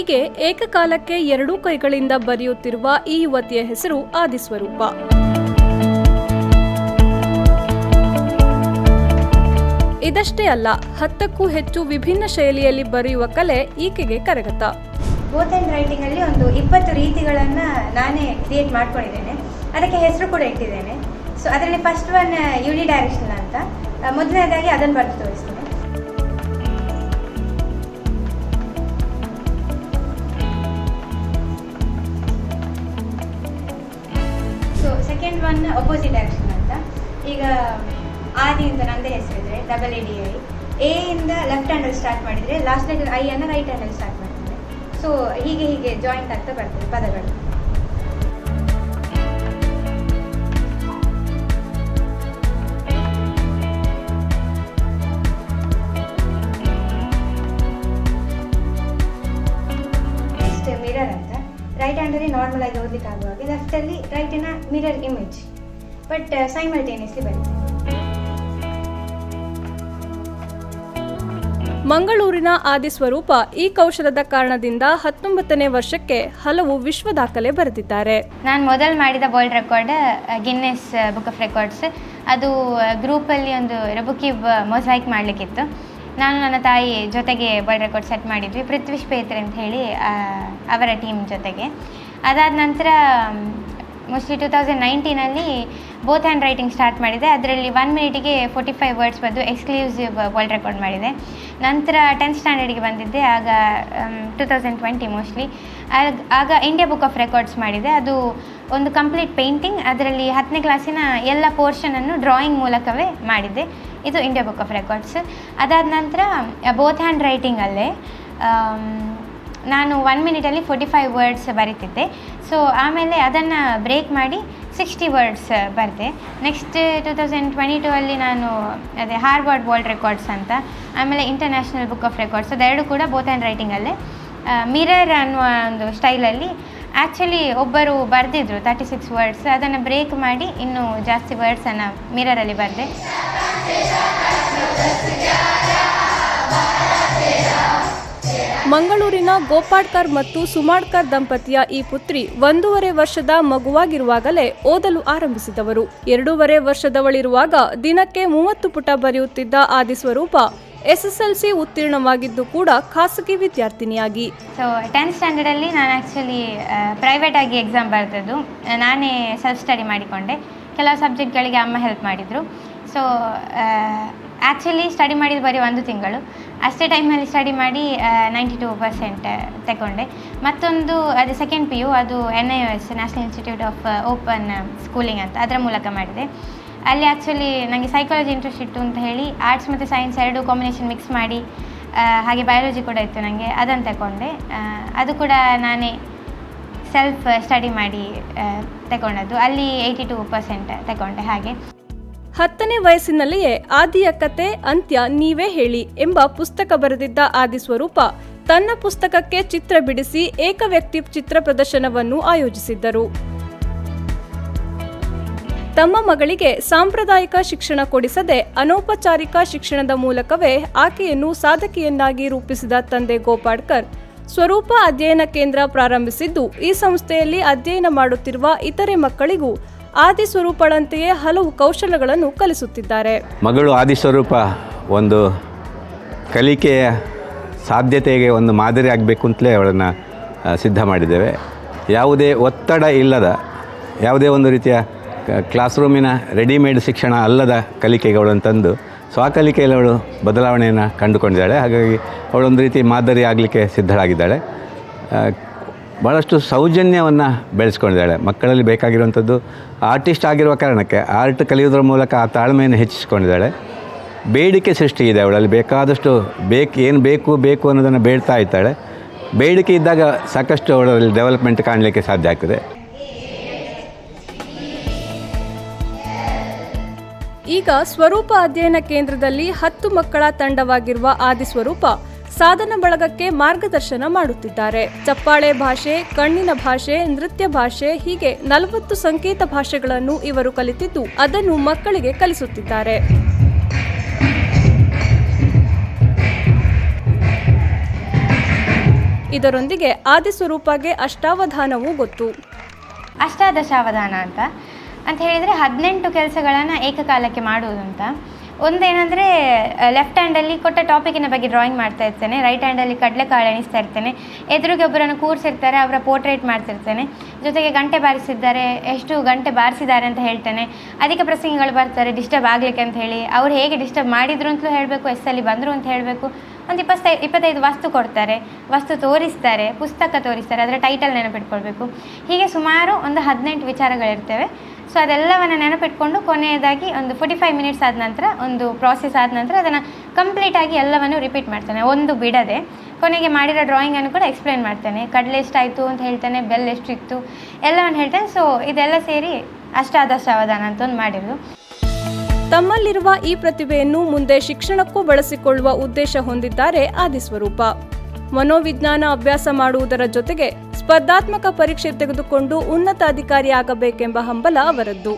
ಹೀಗೆ ಏಕಕಾಲಕ್ಕೆ ಎರಡೂ ಕೈಗಳಿಂದ ಬರೆಯುತ್ತಿರುವ ಈ ಯುವತಿಯ ಹೆಸರು ಆದಿಸ್ವರೂಪ. ಇದಷ್ಟೇ ಅಲ್ಲ, ಹತ್ತಕ್ಕೂ ಹೆಚ್ಚು ವಿಭಿನ್ನ ಶೈಲಿಯಲ್ಲಿ ಬರೆಯುವ ಕಲೆ ಈಕೆಗೆ ಕರಗತ. ಬೋತ್ ಆ್ಯಂಡ್ ರೈಟಿಂಗ್ ಅಲ್ಲಿ ಒಂದು ಇಪ್ಪತ್ತು ರೀತಿಗಳನ್ನ ನಾನೇ ಕ್ರಿಯೇಟ್ ಮಾಡ್ಕೊಂಡಿದ್ದೇನೆ. ಅದಕ್ಕೆ ಹೆಸರು ಕೂಡ ಇಟ್ಟಿದ್ದೇನೆ. ಸೊ ಅದರಲ್ಲಿ ಫಸ್ಟ್ ಒನ್ ಯೂನಿ ಡೈರೆಕ್ಷನ್ ಅಂತ. ಮೊದಲನೇದಾಗಿ ಅದನ್ನು ಬರೆದು ಸೆಕೆಂಡ್ ಒನ್ ಅಪೋಸಿಟ್ ಡೈರೆಕ್ಷನ್ ಅಂತ. ಈಗ ಆದಿ ಅಂತ ನಂದೇ ಹೆಸರಿದ್ರೆ double A D I A ಇಂದ ಲೆಫ್ಟ್ ಹ್ಯಾಂಡಲ್ಲಿ ಸ್ಟಾರ್ಟ್ ಮಾಡಿದರೆ ಲಾಸ್ಟ್ ಲೆಟರ್ ಐ ಅನ್ನು ರೈಟ್ ಹ್ಯಾಂಡಲ್ಲಿ ಸ್ಟಾರ್ಟ್ ಮಾಡ್ತಾರೆ ಸೊ ಹೀಗೆ ಹೀಗೆ ಜಾಯಿಂಟ್ ಆಗ್ತಾ ಬರ್ತದೆ ಪದಗಳು. ರೈಟ್ ಹ್ಯಾಂಡಲ್ಲಿ ನಾರ್ಮಲ್ ಆಗಿ ಓದಲಿಕ್ಕೆ ಆಗುವಾಗ. ಲೆಫ್ಟಲ್ಲಿ ರೈಟಿನ ಮಿರರ್ ಇಮೇಜ್ ಬಟ್ ಸೈಮಲ್ಟೇನಿಯಸ್ಲಿ ಬರುತ್ತೆ ಮಂಗಳೂರಿನ ಆದಿಸ್ವರೂಪ ಈ ಕೌಶಲದ ಕಾರಣದಿಂದ ಹತ್ತೊಂಬತ್ತನೇ ವರ್ಷಕ್ಕೆ ಹಲವು ವಿಶ್ವ ದಾಖಲೆ ಬರೆದಿದ್ದಾರೆ. ನಾನು ಮೊದಲು ಮಾಡಿದ world record Guinness book of records ಅದು ಗ್ರೂಪಲ್ಲಿ ಒಂದು ರಬುಕಿ ಮೊಸೈಕ್ ಮಾಡಲಿಕ್ಕಿತ್ತು. ನಾನು ನನ್ನ ತಾಯಿ ಜೊತೆಗೆ ವರ್ಲ್ಡ್ ರೆಕಾರ್ಡ್ ಸೆಟ್ ಮಾಡಿದ್ವಿ, ಪೃಥ್ವಿಶ್ ಪೇತ್ರೆ ಅಂತ ಹೇಳಿ ಅವರ ಟೀಮ್ ಜೊತೆಗೆ. ಅದಾದ ನಂತರ ಮೋಸ್ಟ್ಲಿ ಟೂ ತೌಸಂಡ್ ನೈನ್ಟೀನಲ್ಲಿ ಬೋತ್ ಹ್ಯಾಂಡ್ ರೈಟಿಂಗ್ ಸ್ಟಾರ್ಟ್ ಮಾಡಿದೆ. ಅದರಲ್ಲಿ ಒನ್ ಮಿನಿಟಿಗೆ ಫೋರ್ಟಿ ಫೈವ್ ವರ್ಡ್ಸ್ ಬಂದು ಎಕ್ಸ್ಕ್ಲೂಸಿವ್ ವರ್ಲ್ಡ್ ರೆಕಾರ್ಡ್ ಮಾಡಿದೆ. ನಂತರ ಟೆಂತ್ ಸ್ಟ್ಯಾಂಡರ್ಡಿಗೆ ಬಂದಿದ್ದೆ, ಆಗ ಟೂ ತೌಸಂಡ್ ಟ್ವೆಂಟಿ ಮೋಸ್ಟ್ಲಿ ಆಗ ಆಗ ಇಂಡಿಯಾ ಬುಕ್ ಆಫ್ ರೆಕಾರ್ಡ್ಸ್ ಮಾಡಿದೆ. ಅದು ಒಂದು ಕಂಪ್ಲೀಟ್ ಪೇಂಟಿಂಗ್ ಅದರಲ್ಲಿ ಹತ್ತನೇ ಕ್ಲಾಸಿನ ಎಲ್ಲ ಪೋರ್ಷನನ್ನು ಡ್ರಾಯಿಂಗ್ ಮೂಲಕವೇ ಮಾಡಿದ್ದೆ. ಇದು ಇಂಡಿಯಾ ಬುಕ್ ಆಫ್ ರೆಕಾರ್ಡ್ಸ್ ಅದಾದ ನಂತರ ಬೋತ್ ಹ್ಯಾಂಡ್ ರೈಟಿಂಗಲ್ಲೇ ನಾನು ಒನ್ ಮಿನಿಟಲ್ಲಿ ಫೋರ್ಟಿ ಫೈವ್ ವರ್ಡ್ಸ್ ಬರೀತಿದ್ದೆ. ಸೊ ಆಮೇಲೆ ಅದನ್ನು ಬ್ರೇಕ್ ಮಾಡಿ ಸಿಕ್ಸ್ಟಿ ವರ್ಡ್ಸ್ ಬರೆದೆ. Next two thousand twenty two ಅಲ್ಲಿ ನಾನು, ಅದೇ ಹಾರ್ವರ್ಡ್ ವರ್ಲ್ಡ್ ರೆಕಾರ್ಡ್ಸ್ ಅಂತ, ಆಮೇಲೆ ಇಂಟರ್ನ್ಯಾಷನಲ್ ಬುಕ್ ಆಫ್ ರೆಕಾರ್ಡ್ಸ್ ಅದೆರಡು ಕೂಡ ಬೋತ್ ಆ್ಯಂಡ್ ರೈಟಿಂಗಲ್ಲೇ ಮಿರರ್ ಅನ್ನುವ ಒಂದು ಸ್ಟೈಲಲ್ಲಿ ಆ್ಯಕ್ಚುಲಿ ಒಬ್ಬರು ಬರೆದಿದ್ರು ತರ್ಟಿ ಸಿಕ್ಸ್ ವರ್ಡ್ಸ್ ಅದನ್ನು ಬ್ರೇಕ್ ಮಾಡಿ ಇನ್ನೂ ಜಾಸ್ತಿ ವರ್ಡ್ಸನ್ನು ಮಿರರಲ್ಲಿ ಬರೆದೆ. ಮಂಗಳೂರಿನ ಗೋಪಾಡ್ಕರ್ ಮತ್ತು ಸುಮಾಡ್ಕರ್ ದಂಪತಿಯ ಈ ಪುತ್ರಿ ಒಂದೂವರೆ ವರ್ಷದ ಮಗುವಾಗಿರುವಾಗಲೇ ಓದಲು ಆರಂಭಿಸಿದವರು. ಎರಡೂವರೆ ವರ್ಷದವಳಿರುವಾಗ ದಿನಕ್ಕೆ ಮೂವತ್ತು ಪುಟ ಬರೆಯುತ್ತಿದ್ದ ಆದಿಸ್ವರೂಪ ಎಸ್ಎಸ್ಎಲ್ಸಿ ಉತ್ತೀರ್ಣವಾಗಿದ್ದು ಕೂಡ ಖಾಸಗಿ ವಿದ್ಯಾರ್ಥಿನಿಯಾಗಿ. ಸೊ ಟೆಂತ್ ಸ್ಟ್ಯಾಂಡರ್ಡಲ್ಲಿ ನಾನು ಆ್ಯಕ್ಚುಲಿ ಪ್ರೈವೇಟಾಗಿ ಎಕ್ಸಾಮ್ ಬರೆದದ್ದು. ನಾನೇ ಸೆಲ್ಫ್ ಸ್ಟಡಿ ಮಾಡಿಕೊಂಡೆ. ಕೆಲವು ಸಬ್ಜೆಕ್ಟ್ಗಳಿಗೆ ಅಮ್ಮ ಹೆಲ್ಪ್ ಮಾಡಿದರು. ಸೊ ಆ್ಯಕ್ಚುಲಿ ಸ್ಟಡಿ ಮಾಡಿದ್ದು ಬರೀ ಒಂದು ತಿಂಗಳು. ಅಷ್ಟೇ ಟೈಮಲ್ಲಿ ಸ್ಟಡಿ ಮಾಡಿ ನೈಂಟಿ ಟೂ ಪರ್ಸೆಂಟ್ ತಗೊಂಡೆ. ಮತ್ತೊಂದು ಅದು ಸೆಕೆಂಡ್ ಪಿ ಯು ಅದು N I S national institute of open schooling ಅಂತ ಅದರ ಮೂಲಕ ಮಾಡಿದೆ. ಅಲ್ಲಿ ಆ್ಯಕ್ಚುಲಿ ನನಗೆ ಸೈಕಾಲಜಿ ಇಂಟ್ರೆಸ್ಟ್ ಇತ್ತು ಅಂತ ಹೇಳಿ ಆರ್ಟ್ಸ್ ಮತ್ತು ಸೈನ್ಸ್ ಎರಡು ಕಾಂಬಿನೇಷನ್ ಮಿಕ್ಸ್ ಮಾಡಿ ಹಾಗೆ ಬಯಾಲಜಿ ಕೂಡ ಇತ್ತು ನನಗೆ ಅದನ್ನು ತಗೊಂಡೆ. ಅದು ಕೂಡ ನಾನೇ ಸೆಲ್ಫ್ ಸ್ಟಡಿ ಮಾಡಿ ಆ, ತಗೊಂಡದ್ದು. ಅಲ್ಲಿ ಏಯ್ಟಿ ಟೂ ಪರ್ಸೆಂಟ್ ತಗೊಂಡೆ ಹಾಗೆ. ಹತ್ತನೇ ವಯಸ್ಸಿನಲ್ಲಿಯೇ ಆದಿಯ ಕತೆ ಅಂತ್ಯ ನೀವೇ ಹೇಳಿ ಎಂಬ ಪುಸ್ತಕ ಬರೆದಿದ್ದ ಆದಿಸ್ವರೂಪ ತನ್ನ ಪುಸ್ತಕಕ್ಕೆ ಚಿತ್ರ ಬಿಡಿಸಿ ಏಕವ್ಯಕ್ತಿ ಚಿತ್ರ ಪ್ರದರ್ಶನವನ್ನು ಆಯೋಜಿಸಿದ್ದರು. ತಮ್ಮ ಮಗಳಿಗೆ ಸಾಂಪ್ರದಾಯಿಕ ಶಿಕ್ಷಣ ಕೊಡಿಸದೆ ಅನೌಪಚಾರಿಕ ಶಿಕ್ಷಣದ ಮೂಲಕವೇ ಆಕೆಯನ್ನು ಸಾಧಕಿಯನ್ನಾಗಿ ರೂಪಿಸಿದ ತಂದೆ ಗೋಪಾಡ್ಕರ್ ಸ್ವರೂಪ ಅಧ್ಯಯನ ಕೇಂದ್ರ ಪ್ರಾರಂಭಿಸಿದ್ದು, ಈ ಸಂಸ್ಥೆಯಲ್ಲಿ ಅಧ್ಯಯನ ಮಾಡುತ್ತಿರುವ ಇತರೆ ಮಕ್ಕಳಿಗೂ ಆದಿ ಸ್ವರೂಪಳಂತೆಯೇ ಹಲವು ಕೌಶಲಗಳನ್ನು ಕಲಿಸುತ್ತಿದ್ದಾರೆ. ಮಗಳು ಆದಿಸ್ವರೂಪ ಒಂದು ಕಲಿಕೆಯ ಸಾಧ್ಯತೆಗೆ ಒಂದು ಮಾದರಿ ಆಗಬೇಕು ಅಂತಲೇ ಅವಳನ್ನು ಸಿದ್ಧ ಮಾಡಿದ್ದೇವೆ. ಯಾವುದೇ ಒತ್ತಡ ಇಲ್ಲದ, ಯಾವುದೇ ಒಂದು ರೀತಿಯ ಕ್ಲಾಸ್ ರೂಮಿನ ರೆಡಿಮೇಡ್ ಶಿಕ್ಷಣ ಅಲ್ಲದ ಕಲಿಕೆಗೆ ಅವಳನ್ನು ತಂದು ಸ್ವಕಲಿಕೆಯಲ್ಲಿ ಅವಳು ಬದಲಾವಣೆಯನ್ನು ಕಂಡುಕೊಂಡಿದ್ದಾಳೆ. ಹಾಗಾಗಿ ಅವಳೊಂದು ರೀತಿ ಮಾದರಿ ಆಗಲಿಕ್ಕೆ ಸಿದ್ಧಳಾಗಿದ್ದಾಳೆ. ಭಾಳಷ್ಟು ಸೌಜನ್ಯವನ್ನು ಬೆಳೆಸ್ಕೊಂಡಿದ್ದಾಳೆ. ಮಕ್ಕಳಲ್ಲಿ ಬೇಕಾಗಿರುವಂಥದ್ದು ಆರ್ಟಿಸ್ಟ್ ಆಗಿರುವ ಕಾರಣಕ್ಕೆ ಆರ್ಟ್ ಕಲಿಯೋದ್ರ ಮೂಲಕ ಆ ತಾಳ್ಮೆಯನ್ನು ಹೆಚ್ಚಿಸ್ಕೊಂಡಿದ್ದಾಳೆ. ಬೇಡಿಕೆ ಸೃಷ್ಟಿ ಇದೆ ಅವಳಲ್ಲಿ. ಬೇಕಾದಷ್ಟು ಬೇಕು, ಏನು ಬೇಕು ಬೇಕು ಅನ್ನೋದನ್ನು ಬೇಡ್ತಾ ಇದ್ದಾಳೆ. ಬೇಡಿಕೆ ಇದ್ದಾಗ ಸಾಕಷ್ಟು ಅವಳಲ್ಲಿ ಡೆವಲಪ್ಮೆಂಟ್ ಕಾಣಲಿಕ್ಕೆ ಸಾಧ್ಯ ಆಗ್ತದೆ. ಈಗ ಸ್ವರೂಪ ಅಧ್ಯಯನ ಕೇಂದ್ರದಲ್ಲಿ ಹತ್ತು ಮಕ್ಕಳ ತಂಡವಾಗಿರುವ ಆದಿಸ್ವರೂಪ. ಸಾಧನ ಬಳಗಕ್ಕೆ ಮಾರ್ಗದರ್ಶನ ಮಾಡುತ್ತಿದ್ದಾರೆ. ಚಪ್ಪಾಳೆ ಭಾಷೆ, ಕಣ್ಣಿನ ಭಾಷೆ, ನೃತ್ಯ ಭಾಷೆ, ಹೀಗೆ ನಲವತ್ತು ಸಂಕೇತ ಭಾಷೆಗಳನ್ನು ಇವರು ಕಲಿತಿದ್ದು ಅದನ್ನು ಮಕ್ಕಳಿಗೆ ಕಲಿಸುತ್ತಿದ್ದಾರೆ. ಇದರೊಂದಿಗೆ ಆದಿಸ್ವರೂಪಗೆ ಅಷ್ಟಾವಧಾನವೂ ಗೊತ್ತು. ಅಷ್ಟಾದಶಾವಧಾನ ಅಂತ. ಅಂತ ಹೇಳಿದರೆ ಹದಿನೆಂಟು ಕೆಲಸಗಳನ್ನು ಏಕಕಾಲಕ್ಕೆ ಮಾಡುವುದು ಅಂತ. ಒಂದೇನೆಂದರೆ ಲೆಫ್ಟ್ ಹ್ಯಾಂಡಲ್ಲಿ ಕೊಟ್ಟ ಟಾಪಿಕಿನ ಬಗ್ಗೆ ಡ್ರಾಯಿಂಗ್ ಮಾಡ್ತಾ ಇರ್ತೇನೆ. ರೈಟ್ ಹ್ಯಾಂಡಲ್ಲಿ ಕಡಲೆಕಾಳು ಎಣಿಸ್ತಾ ಇರ್ತೇನೆ. ಎದುರಿಗೆ ಒಬ್ಬರನ್ನು ಕೂರಿಸಿರ್ತಾರೆ, ಅವರ ಪೋರ್ಟ್ರೇಟ್ ಮಾಡ್ತಿರ್ತೇನೆ. ಜೊತೆಗೆ ಗಂಟೆ ಬಾರಿಸಿದ್ದಾರೆ. ಎಷ್ಟು ಗಂಟೆ ಬಾರಿಸಿದ್ದಾರೆ ಅಂತ ಹೇಳ್ತೇನೆ. ಅಧಿಕ ಪ್ರಸಂಗಿಗಳು ಬರ್ತಾರೆ ಡಿಸ್ಟರ್ಬ್ ಆಗಲಿಕ್ಕೆ ಅಂತ ಹೇಳಿ. ಅವ್ರು ಹೇಗೆ ಡಿಸ್ಟರ್ಬ್ ಮಾಡಿದ್ರು ಅಂತಲೂ ಹೇಳಬೇಕು ಎಸ್ಸಲ್ಲಿ ಬಂದರು ಅಂತ ಹೇಳಬೇಕು. ಒಂದು ಇಪ್ಪತ್ತೈ, ಇಪ್ಪತ್ತೈದು ವಸ್ತು ಕೊಡ್ತಾರೆ. ವಸ್ತು ತೋರಿಸ್ತಾರೆ, ಪುಸ್ತಕ ತೋರಿಸ್ತಾರೆ, ಅದರ ಟೈಟಲ್ ನೆನಪಿಟ್ಕೊಳ್ಬೇಕು. ಹೀಗೆ ಸುಮಾರು ಒಂದು ಹದಿನೆಂಟು ವಿಚಾರಗಳಿರ್ತವೆ. ಸೊ ಅದೆಲ್ಲವನ್ನು ನೆನಪಿಟ್ಕೊಂಡು ಕೊನೆಯದಾಗಿ ಒಂದು ಫೋರ್ಟಿ ಫೈವ್ ಮಿನಿಟ್ಸ್ ಆದ ನಂತರ, ಒಂದು ಪ್ರಾಸೆಸ್ ಆದ ನಂತರ ಅದನ್ನು ಕಂಪ್ಲೀಟಾಗಿ ಎಲ್ಲವನ್ನು ರಿಪೀಟ್ ಮಾಡ್ತಾನೆ. ಒಂದು ಬಿಡದೆ. ಕೊನೆಗೆ ಮಾಡಿರೋ ಡ್ರಾಯಿಂಗನ್ನು ಕೂಡ ಎಕ್ಸ್ಪ್ಲೈನ್ ಮಾಡ್ತಾನೆ. ಕಡಲೆ ಎಷ್ಟಾಯಿತು ಅಂತ ಹೇಳ್ತಾನೆ ಬೆಲ್ ಎಷ್ಟಿತ್ತು ಎಲ್ಲವನ್ನು ಹೇಳ್ತಾನೆ. ಸೊ ಇದೆಲ್ಲ ಸೇರಿ ಅಷ್ಟಾದಶಾವಧಾನ ಅಂತ ಒಂದು ಮಾಡಿರೋದು. ತಮ್ಮಲ್ಲಿರುವ ಈ ಪ್ರತಿಭೆಯನ್ನು ಮುಂದೆ ಶಿಕ್ಷಣಕ್ಕೂ ಬಳಸಿಕೊಳ್ಳುವ ಉದ್ದೇಶ ಹೊಂದಿದ್ದಾರೆ ಆದಿಸ್ವರೂಪ. ಮನೋವಿಜ್ಞಾನ ಅಭ್ಯಾಸ ಮಾಡುವುದರ ಜೊತೆಗೆ ಸ್ಪರ್ಧಾತ್ಮಕ ಪರೀಕ್ಷೆ ತೆಗೆದುಕೊಂಡು ಉನ್ನತ ಅಧಿಕಾರಿಯಾಗಬೇಕೆಂಬ ಹಂಬಲ ಅವರದ್ದು.